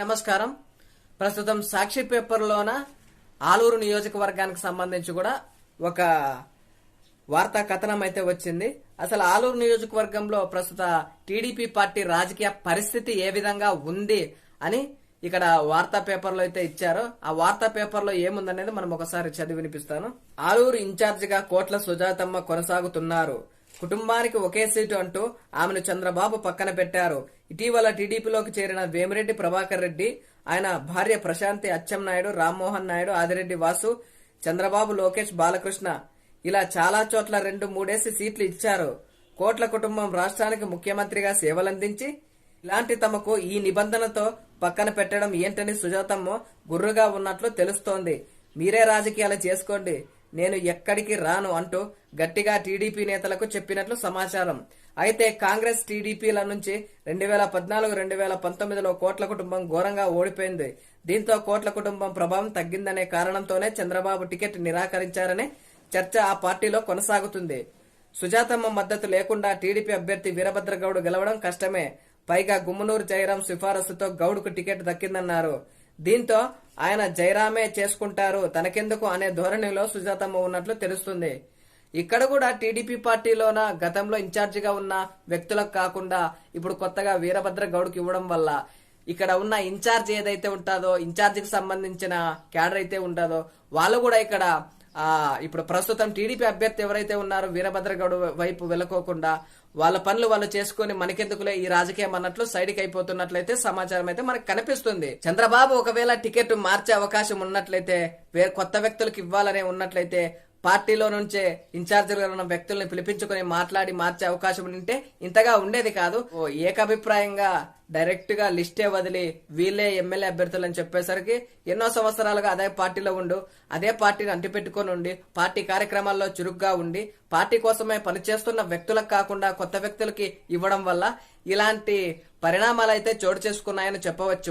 నమస్కారం. ప్రస్తుతం సాక్షి పేపర్లోన ఆలూరు నియోజకవర్గానికి సంబంధించి కూడా ఒక వార్తా కథనం అయితే వచ్చింది. అసలు ఆలూరు నియోజకవర్గంలో ప్రస్తుత టీడీపీ పార్టీ రాజకీయ పరిస్థితి ఏ విధంగా ఉంది అని ఇక్కడ వార్తా పేపర్లో అయితే ఇచ్చారో. ఆ వార్తా పేపర్లో ఏముందనేది మనం ఒకసారి చదివి వినిపిస్తాను. ఆలూరు ఇన్ఛార్జిగా కోట్ల సుజాతమ్మ కొనసాగుతున్నారు. కుటుంబానికి ఒకే సీటు అంటూ ఆమెను చంద్రబాబు పక్కన పెట్టారు. ఇటీవల టీడీపీలోకి చేరిన వేమిరెడ్డి ప్రభాకర్ రెడ్డి ఆయన భార్య ప్రశాంతి అచ్చెన్నాయుడు రామ్మోహన్ నాయుడు ఆదిరెడ్డి వాసు చంద్రబాబు లోకేష్ బాలకృష్ణ. ఇలా చాలా చోట్ల రెండు మూడేసి సీట్లు ఇచ్చారు. కోట్ల కుటుంబం రాష్ట్రానికి ముఖ్యమంత్రిగా సేవలందించి ఇలాంటి తమకు ఈ నిబంధనతో పక్కన పెట్టడం ఏంటని సుజాతమ్మ గుర్రుగా ఉన్నట్లు తెలుస్తోంది. మీరే రాజకీయాలు చేసుకోండి. నేను ఎక్కడికి రాను అంటూ గట్టిగా టీడీపీ నేతలకు చెప్పినట్లు సమాచారం. అయితే కాంగ్రెస్ టీడీపీల నుంచి రెండు వేల పద్నాలుగు రెండు వేల పంతొమ్మిదిలో కోట్ల కుటుంబం ఘోరంగా ఓడిపోయింది. దీంతో కోట్ల కుటుంబం ప్రభావం తగ్గిందనే కారణంతోనే చంద్రబాబు టికెట్ నిరాకరించారనే చర్చ ఆ పార్టీలో కొనసాగుతుంది. సుజాతమ్మ మద్దతు లేకుండా టీడీపీ అభ్యర్థి వీరభద్రగౌడ్ గెలవడం కష్టమే. పైగా గుమ్మనూరు జయరాం సిఫారసుతో గౌడ్కు టికెట్ దక్కిందన్నారు. దీంతో ఆయన జయరామే చేసుకుంటారు తనకెందుకు అనే ధోరణిలో సుజాతమ్మ ఉన్నట్లు తెలుస్తుంది. ఇక్కడ కూడా టీడీపీ పార్టీలోన గతంలో ఇన్ఛార్జిగా ఉన్న వ్యక్తులకు కాకుండా ఇప్పుడు కొత్తగా వీరభద్ర గౌడ్కి ఇవ్వడం వల్ల ఇక్కడ ఉన్న ఇన్ఛార్జ్ ఏదైతే ఉంటుందో ఇన్ఛార్జికి సంబంధించిన క్యాడర్ అయితే ఉంటుందో వాళ్ళు కూడా ఇక్కడ ఇప్పుడు ప్రస్తుతం టీడీపీ అభ్యర్థి ఎవరైతే ఉన్నారో వీరభద్రగౌడ్ వైపు వెళ్ళకోకుండా వాళ్ళ పనులు వాళ్ళు చేసుకుని మనకెందుకులే ఈ రాజకీయం అన్నట్లు సైడ్కి అయిపోతున్నట్లయితే సమాచారం అయితే మనకు కనిపిస్తుంది. చంద్రబాబు ఒకవేళ టికెట్ మార్చే అవకాశం ఉన్నట్లయితే వేరే కొత్త వ్యక్తులకు ఇవ్వాలనే ఉన్నట్లయితే పార్టీలో నుంచే ఇన్ఛార్జీలుగా ఉన్న వ్యక్తుల్ని పిలిపించుకొని మాట్లాడి మార్చే అవకాశం ఉంటే ఇంతగా ఉండేది కాదు. ఓ ఏకాభిప్రాయంగా డైరెక్ట్గా లిస్టే వదిలి వీళ్ళే ఎమ్మెల్యే అభ్యర్థులు అని చెప్పేసరికి ఎన్నో సంవత్సరాలుగా అదే పార్టీలో ఉండు అదే పార్టీని అంటిపెట్టుకొని ఉండి పార్టీ కార్యక్రమాల్లో చురుగ్గా ఉండి పార్టీ కోసమే పనిచేస్తున్న వ్యక్తులకు కాకుండా కొత్త వ్యక్తులకి ఇవ్వడం వల్ల ఇలాంటి పరిణామాలు అయితే చోటు చేసుకున్నాయని చెప్పవచ్చు.